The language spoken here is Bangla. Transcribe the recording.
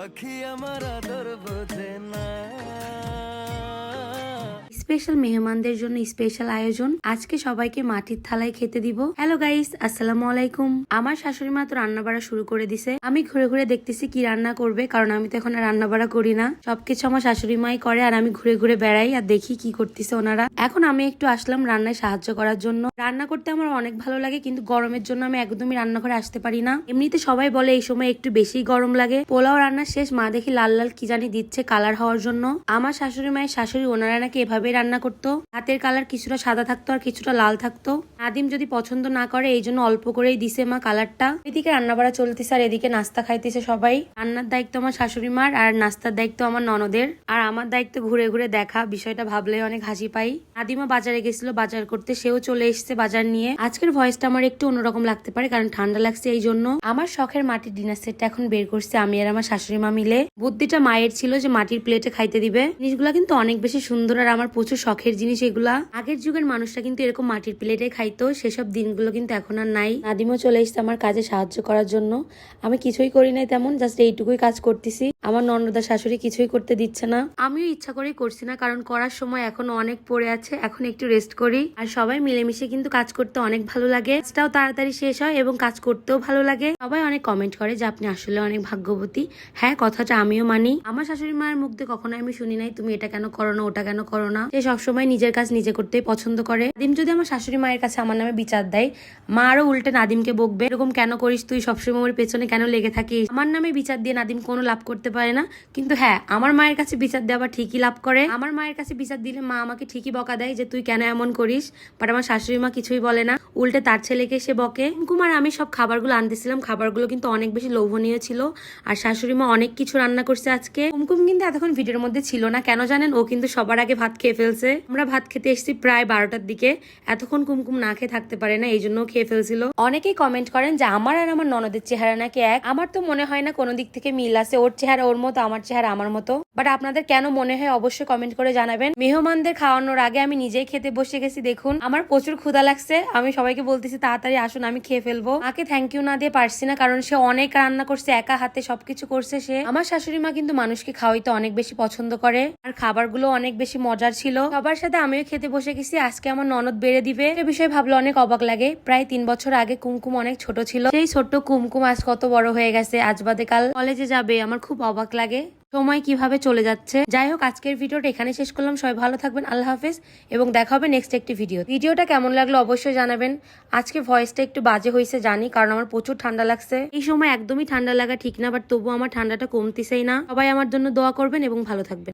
পাখি আমার আদর বোঝে না। স্পেশাল মেহমানদের জন্য স্পেশাল আয়োজন। আজকে সবাইকে মাটির থালায় খেতে দিব। হ্যালো গাইস আসসালামু আলাইকুম। আমার শাশুড়ি মা তো রান্না বাড়া শুরু করে দিছে। আমি ঘুরে ঘুরে দেখতেছি কি রান্না করবে, কারণ আমি তো এখন রান্না বাড়া করি না। সবকিছু আমার শাশুড়ি মাই করে আর আমি ঘুরে ঘুরে বেড়াই আর দেখি কি করতেছে ওনারা। এখন আমি একটু আসলাম রান্নায় সাহায্য করার জন্য। রান্না করতে আমার অনেক ভালো লাগে, কিন্তু গরমের জন্য আমি একদমই রান্নাঘরে আসতে পারি না। এমনিতে সবাই বলে এই সময় একটু বেশি গরম লাগে। পোলাও রান্না শেষ, মা দেখি লাল লাল কি জানি দিচ্ছে কালার হওয়ার জন্য। আমার শাশুড়ি মায়ের শাশুড়ি ওনারা নাকি এভাবে রান্না করতো। হাতের কালার কিছুটা সাদা থাকতো আর কিছুটা লাল থাকতো। নাদিম যদি পছন্দ না করে, এই জন্য অল্প করেই দিছে মা কালারটা। এদিকে রান্না বাড়া চলতেছে আর এদিকে নাস্তা খাইতেছে সবাই। রান্নার দায়িত্ব আমার শাশুড়ি মার, আর নাস্তার দায়িত্ব আমার ননদের। আর আমার দায়িত্ব ঘুরে ঘুরে দেখা, বিষয়টা ভাবলে অনেক হাসি পাই। নাদিমা বাজারে গেছিল, বাজার করতে সেও চলে এসেছে বাজার নিয়ে। আজকের ভয়েসটা আমার একটু অন্যরকম লাগতে পারে, কারণ ঠান্ডা লাগছে এই জন্য। আমার শখের মাটির ডিনার সেটটা এখন বের করছে আমি আর আমার শাশুড়ি মা মিলে। বুদ্ধিটা মায়ের ছিল যে মাটির প্লেটে খাইতে দিবে। জিনিসগুলা কিন্তু অনেক বেশি সুন্দর আর আমার প্রচুর শখের জিনিস এগুলা। আগের যুগের মানুষরা কিন্তু এরকম মাটির প্লেটে খাইতো, সেসব দিনগুলো কিন্তু এখন আর নাই। নাদিমও চলে এসছে আমার কাজে সাহায্য করার জন্য। আমি কিছুই করি নাই তেমন জাস্ট এইটুকুই কাজ করতেছি। আমার ননদা শাশুড়ি কিছুই করতে দিচ্ছে না। আমিও ইচ্ছা করেই করছি না, কারণ করার সময় এখনও অনেক পড়ে আছে, এখন একটু রেস্ট করি। আর সবাই মিলেমিশে কিন্তু কাজ করতে অনেক ভালো লাগে। কাজটাও তাড়াতাড়ি শেষ হয় এবং কাজ করতেও ভালো লাগে। সবাই অনেক কমেন্ট করে যে আপনি আসলে অনেক ভাগ্যবতী। হ্যাঁ কথাটা আমিও মানি। আমার শাশুড়ি মায়ের মুখ দিয়ে কখনো আমি শুনি নাই, তুমি এটা কেন করো না, ওটা কেন করো না? সে সবসময় নিজের কাজ নিজে করতেই পছন্দ করে। নাদিম যদি আমার শাশুড়ি মায়ের কাছে আমার নামে বিচার দেয়, মা আরও উল্টে নাদিমকে বকবে, এরকম কেন করিস তুই? সবসময় ওর পেছনে কেন লেগে থাকিস? আমার নামে বিচার দিয়ে নাদিম কোনো লাভ করতে পারে না। কিন্তু হ্যাঁ আমার মায়ের কাছে বিচার দেওয়া ঠিকই লাভ করে। আমার মায়ের কাছে বিচার দিলে মা আমাকে ঠিকই বকা দেয় যে, তুই কেন এমন করিস? বাট আমার শাশুড়ি মা কিছুই বলে না। উল্টে তার ছেলেকে সে বকে। কুমার, আমি সব খাবারগুলো আনতেছিলাম। খাবারগুলো কিন্তু অনেক বেশি লোভনীয় ছিল। আর শাশুড়ি মা অনেক কিছু রান্না করছে আজকে। কুমকুম কিন্তু এতক্ষণ ভিডিওর মধ্যে ছিল না। কেন জানেন? ও কিন্তু সবার আগে ভাত খেয়ে ফেলছে। আমরা ভাত খেতে এসেছি প্রায় বারোটার দিকে। এতক্ষণ কুমকুম না খেয়ে থাকতে পারে না, এই জন্য খেয়ে ফেলছিল। অনেকেই কমেন্ট করেন যে, আমার আর আমার ননদের চেহারা নাকি এক? আমার তো মনে হয় না কোনো দিক থেকে মিল আছে। ওর চেহারা ওর মতো, আমার চেহারা আমার মতো। বাট আপনাদের কেন মনে হয় অবশ্যই কমেন্ট করে জানাবেন। মেহমানদের খাওয়ানোর আগে আমি নিজেই খেতে বসে গেছি, দেখুন। আমার প্রচুর ক্ষুধা লাগছে। আমি সবাইকে বলতেছি, তাড়াতাড়ি আসুন, আমি খেয়ে ফেলব। মাকে থ্যাংক ইউ না দিয়ে পারছি না, কারণ সে অনেক রান্না করছে, একা হাতে সবকিছু করছে সে। আমার শাশুড়ি মা কিন্তু মানুষকে খাওয়াইতে অনেক বেশি পছন্দ করে। আর খাবারগুলো অনেক বেশি মজার ছিল। সবার সাথে আমিও খেতে বসে গেছি, আজকে আমার ননদ বেড়ে দিবে। সে বিষয়ে ভাবলে অনেক অবাক লাগে। প্রায় তিন বছর আগে কুমকুম অনেক ছোট ছিল। সেই ছোট্ট কুমকুম আজ কত বড় হয়ে গেছে, আজ বাদে কাল কলেজে যাবে, আমার খুব অবাক লাগে। সময় কীভাবে চলে যাচ্ছে? যাই হোক, আজকের ভিডিওটা এখানে শেষ করলাম। সবাই ভালো থাকবেন, আল্লাহ হাফেজ, এবং দেখা হবে নেক্সট একটি ভিডিও ভিডিওটা কেমন লাগল অবশ্যই জানাবেন। আজকে ভয়েসটা একটু বাজে হয়েছে, জানি, কারণ আমার প্রচুর ঠান্ডা লাগছে। এই সময় একদমই ঠান্ডা লাগা ঠিক না বাট তবু আমার ঠান্ডাটা কমতিছেই না। সবাই আমার জন্য দোয়া করবেন, এবং ভালো থাকবেন।